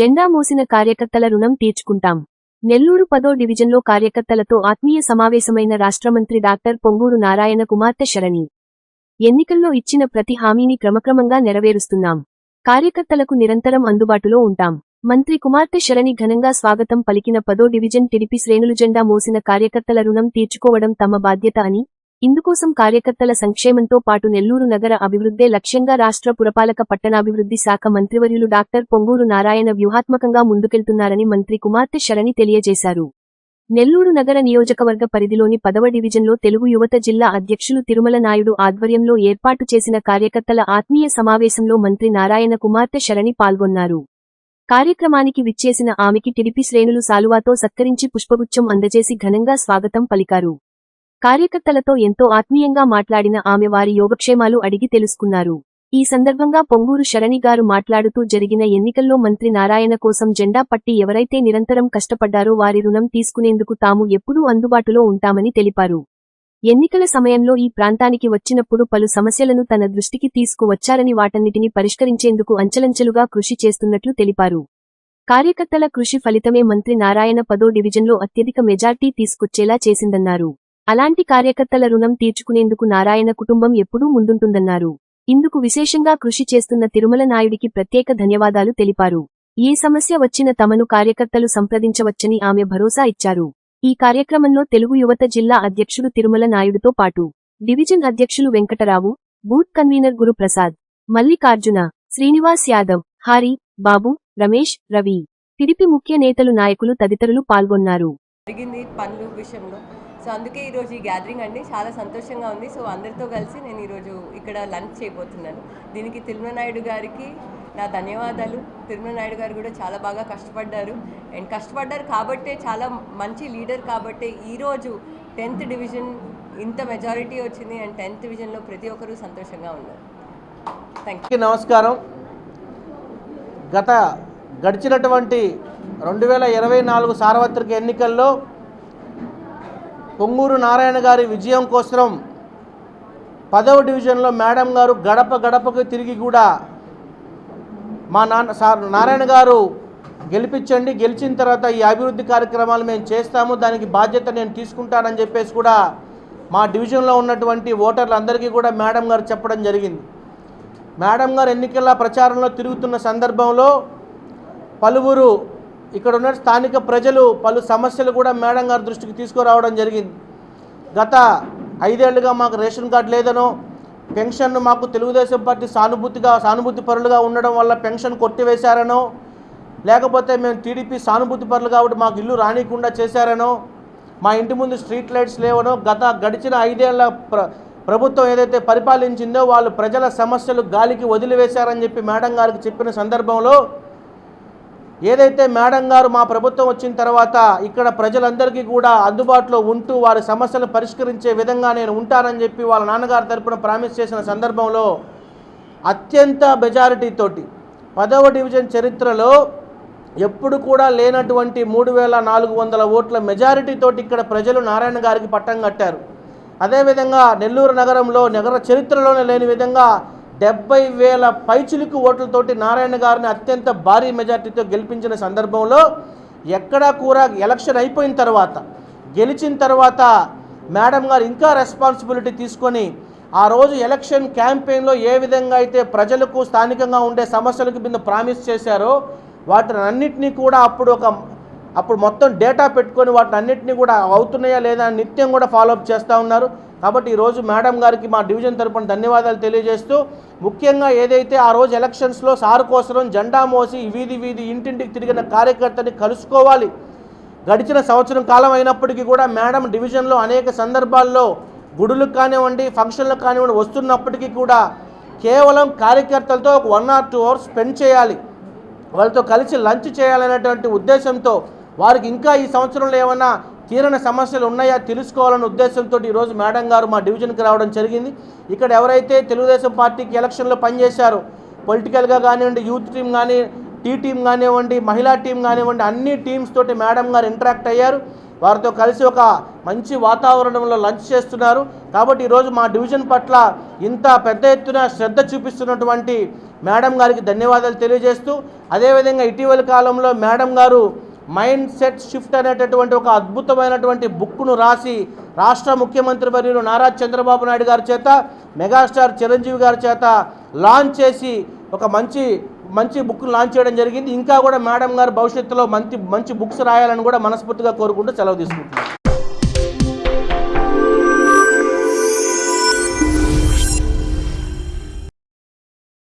జెండా మోసిన కార్యకర్తల రుణం తీర్చుకుంటాం. నెల్లూరు పదో డివిజన్లో కార్యకర్తలతో ఆత్మీయ సమావేశమైన రాష్ట్రమంత్రి డాక్టర్ పొంగూరు నారాయణ కుమార్తె శరణి. ఎన్నికల్లో ఇచ్చిన ప్రతి హామీని క్రమక్రమంగా నెరవేరుస్తున్నాం. కార్యకర్తలకు నిరంతరం అందుబాటులో ఉంటాం. మంత్రి కుమార్తె శరణి ఘనంగా స్వాగతం పలికిన పదో డివిజన్ టిడిపి శ్రేణులు జెండా మోసిన కార్యకర్తల రుణం తీర్చుకోవడం తమ బాధ్యత అని ఇందుకోసం కార్యకర్తల సంక్షేమంతో పాటు నెల్లూరు నగర అభివృద్ధే లక్ష్యంగా రాష్ట్ర పురపాలక పట్టణాభివృద్ధి శాఖ మంత్రివర్యులు డాక్టర్ పొంగూరు నారాయణ వ్యూహాత్మకంగా ముందుకెళ్తున్నారని మంత్రి కుమార్తె శరణి తెలియజేశారు. నెల్లూరు నగర నియోజకవర్గ పరిధిలోని పదవ డివిజన్లో తెలుగు యువత జిల్లా అధ్యక్షులు తిరుమల నాయుడు ఆధ్వర్యంలో ఏర్పాటు చేసిన కార్యకర్తల ఆత్మీయ సమావేశంలో మంత్రి నారాయణ కుమార్తె శరణి పాల్గొన్నారు. కార్యక్రమానికి విచ్చేసిన ఆమెకి టిడిపి శ్రేణులు సాలువాతో సత్కరించి పుష్పగుచ్చం అందజేసి ఘనంగా స్వాగతం పలికారు. కార్యకర్తలతో ఎంతో ఆత్మీయంగా మాట్లాడిన ఆమె వారి యోగక్షేమాలు అడిగి తెలుసుకున్నారు. ఈ సందర్భంగా పొంగూరు శరణి గారు మాట్లాడుతూ జరిగిన ఎన్నికల్లో మంత్రి నారాయణ కోసం జెండా పట్టి ఎవరైతే నిరంతరం కష్టపడ్డారో వారి రుణం తీసుకునేందుకు తాము ఎప్పుడూ అందుబాటులో ఉంటామని తెలిపారు. ఎన్నికల సమయంలో ఈ ప్రాంతానికి వచ్చినప్పుడు పలు సమస్యలను తన దృష్టికి తీసుకువచ్చారని వాటన్నిటిని పరిష్కరించేందుకు అంచలంచెలుగా కృషి చేస్తున్నట్లు తెలిపారు. కార్యకర్తల కృషి ఫలితమే మంత్రి నారాయణ పదో డివిజన్లో అత్యధిక మెజార్టీ తీసుకొచ్చేలా చేసిందన్నారు. అలాంటి కార్యకర్తల రుణం తీర్చుకునేందుకు నారాయణ కుటుంబం ఎప్పుడూ ముందుంటుందన్నారు. ఇందుకు విశేషంగా కృషి చేస్తున్న తిరుమల నాయుడికి ప్రత్యేక ధన్యవాదాలు తెలిపారు. ఏ సమస్య వచ్చిన తమను కార్యకర్తలు సంప్రదించవచ్చని ఆమె భరోసా ఇచ్చారు. ఈ కార్యక్రమంలో తెలుగు యువత జిల్లా అధ్యక్షుడు తిరుమల నాయుడుతో పాటు డివిజన్ అధ్యక్షులు Venkatarao booth convener Guruprasad Mallikarjuna Srinivas Yadav Hari Babu Ramesh Ravi. TDP ముఖ్య నేతలు నాయకులు తదితరులు పాల్గొన్నారు. పనులు విషయంలో. సో అందుకే ఈరోజు ఈ గ్యాదరింగ్ అండి. చాలా సంతోషంగా ఉంది. సో అందరితో కలిసి నేను ఈరోజు ఇక్కడ లంచ్ చేయబోతున్నాను. దీనికి తిరుమలనాయుడు గారికి నా ధన్యవాదాలు. తిరుమల నాయుడు గారు కూడా చాలా బాగా కష్టపడ్డారు. అండ్ కష్టపడ్డారు కాబట్టే చాలా మంచి లీడర్ కాబట్టే ఈరోజు టెన్త్ డివిజన్ ఇంత మెజారిటీ వచ్చింది. అండ్ టెన్త్ డివిజన్లో ప్రతి ఒక్కరూ సంతోషంగా ఉన్నారు. థ్యాంక్ యూ నమస్కారం. గత గడిచినటువంటి రెండు వేల ఇరవై నాలుగు సార్వత్రిక ఎన్నికల్లో పొంగూరు నారాయణ గారి విజయం కోసం పదవ డివిజన్లో మేడం గారు గడప గడపకు తిరిగి కూడా మా నాన్న సార్ నారాయణ గారు గెలిపించండి గెలిచిన తర్వాత ఈ అభివృద్ధి కార్యక్రమాలు మేము చేస్తాము దానికి బాధ్యత నేను తీసుకుంటానని చెప్పేసి కూడా మా డివిజన్లో ఉన్నటువంటి ఓటర్లందరికీ కూడా మేడం గారు చెప్పడం జరిగింది. మేడం గారు ఎన్నికల ప్రచారంలో తిరుగుతున్న సందర్భంలో పలువురు ఇక్కడ ఉన్న స్థానిక ప్రజలు పలు సమస్యలు కూడా మేడం గారి దృష్టికి తీసుకురావడం జరిగింది. గత ఐదేళ్ళుగా మాకు రేషన్ కార్డు లేదనో పెన్షన్ మాకు తెలుగుదేశం పార్టీ సానుభూతిగా సానుభూతి పరులుగా ఉండడం వల్ల పెన్షన్ కొట్టివేశారనో లేకపోతే మేము టీడీపీ సానుభూతి పరులు కాబట్టి మాకు ఇల్లు రానికుండా చేశారనో మా ఇంటి ముందు స్ట్రీట్ లైట్స్ లేవనో గత గడిచిన ఐదేళ్ళ ప్ర ప్రభుత్వం ఏదైతే పరిపాలించిందో వాళ్ళు ప్రజల సమస్యలు గాలికి వదిలివేశారని చెప్పి మేడం గారికి చెప్పిన సందర్భంలో ఏదైతే మేడం గారు మా ప్రభుత్వం వచ్చిన తర్వాత ఇక్కడ ప్రజలందరికీ కూడా అందుబాటులో ఉంటూ వారి సమస్యలు పరిష్కరించే విధంగా నేను ఉంటానని చెప్పి వాళ్ళ నాన్నగారి తరపున ప్రామిస్ చేసిన సందర్భంలో అత్యంత మెజారిటీతోటి పదవ డివిజన్ చరిత్రలో ఎప్పుడు కూడా లేనటువంటి మూడు వేల నాలుగు వందల ఓట్ల మెజారిటీతోటి ఇక్కడ ప్రజలు నారాయణ గారికి పట్టం కట్టారు. అదేవిధంగా నెల్లూరు నగరంలో నగర చరిత్రలోనే లేని విధంగా డెబ్బై వేల పైచులకు ఓట్లతోటి నారాయణ గారిని అత్యంత భారీ మెజార్టీతో గెలిపించిన సందర్భంలో ఎక్కడా కూడా ఎలక్షన్ అయిపోయిన తర్వాత గెలిచిన తర్వాత మేడం గారు ఇంకా రెస్పాన్సిబిలిటీ తీసుకొని ఆ రోజు ఎలక్షన్ క్యాంపెయిన్లో ఏ విధంగా అయితే ప్రజలకు స్థానికంగా ఉండే సమస్యలకు మీద ప్రామిస్ చేశారో వాటిని అన్నింటినీ కూడా అప్పుడు ఒక అప్పుడు మొత్తం డేటా పెట్టుకొని వాటిని అన్నింటినీ కూడా అవుతున్నాయా లేదా అని నిత్యం కూడా ఫాలోఅప్ చేస్తూ ఉన్నారు. కాబట్టి ఈరోజు మేడం గారికి మా డివిజన్ తరపున ధన్యవాదాలు తెలియజేస్తూ ముఖ్యంగా ఏదైతే ఆ రోజు ఎలక్షన్స్లో సార్ కోసం జెండా మోసి వీధి వీధి ఇంటింటికి తిరిగిన కార్యకర్తని కలుసుకోవాలి. గడిచిన సంవత్సరం కాలం అయినప్పటికీ కూడా మేడం డివిజన్లో అనేక సందర్భాల్లో గుడులకు కానివ్వండి ఫంక్షన్లకు కానివ్వండి వస్తున్నప్పటికీ కూడా కేవలం కార్యకర్తలతో ఒక one or two hours spend చేయాలి. వాళ్ళతో కలిసి లంచ్ చేయాలనేటువంటి ఉద్దేశంతో వారికి ఇంకా ఈ సంవత్సరంలో ఏమైనా తీరని సమస్యలు ఉన్నాయా తెలుసుకోవాలన్న ఉద్దేశంతో ఈరోజు మేడం గారు మా డివిజన్కి రావడం జరిగింది. ఇక్కడ ఎవరైతే తెలుగుదేశం పార్టీకి ఎలక్షన్లో పనిచేశారో పొలిటికల్గా కానివ్వండి యూత్ టీం కానీ టీ టీం కానివ్వండి మహిళా టీం కానివ్వండి అన్ని టీమ్స్ తోటి మేడం గారు ఇంటరాక్ట్ అయ్యారు. వారితో కలిసి ఒక మంచి వాతావరణంలో లంచ్ చేస్తున్నారు. కాబట్టి ఈరోజు మా డివిజన్ పట్ల ఇంత పెద్ద ఎత్తున శ్రద్ధ చూపిస్తున్నటువంటి మేడం గారికి ధన్యవాదాలు తెలియజేస్తూ అదేవిధంగా ఇటీవల కాలంలో మేడం గారు మైండ్ సెట్ షిఫ్ట్ అనేటటువంటి ఒక అద్భుతమైనటువంటి బుక్ను రాసి రాష్ట్ర ముఖ్యమంత్రి వర్యులు నారా చంద్రబాబు నాయుడు గారి చేత మెగాస్టార్ చిరంజీవి గారి చేత లాంచ్ చేసి ఒక మంచి మంచి బుక్ లాంచ్ చేయడం జరిగింది. ఇంకా కూడా మేడం గారు భవిష్యత్తులో మంచి మంచి బుక్స్ రాయాలని కూడా మనస్ఫూర్తిగా కోరుకుంటూ సెలవు తీసుకుంటున్నాను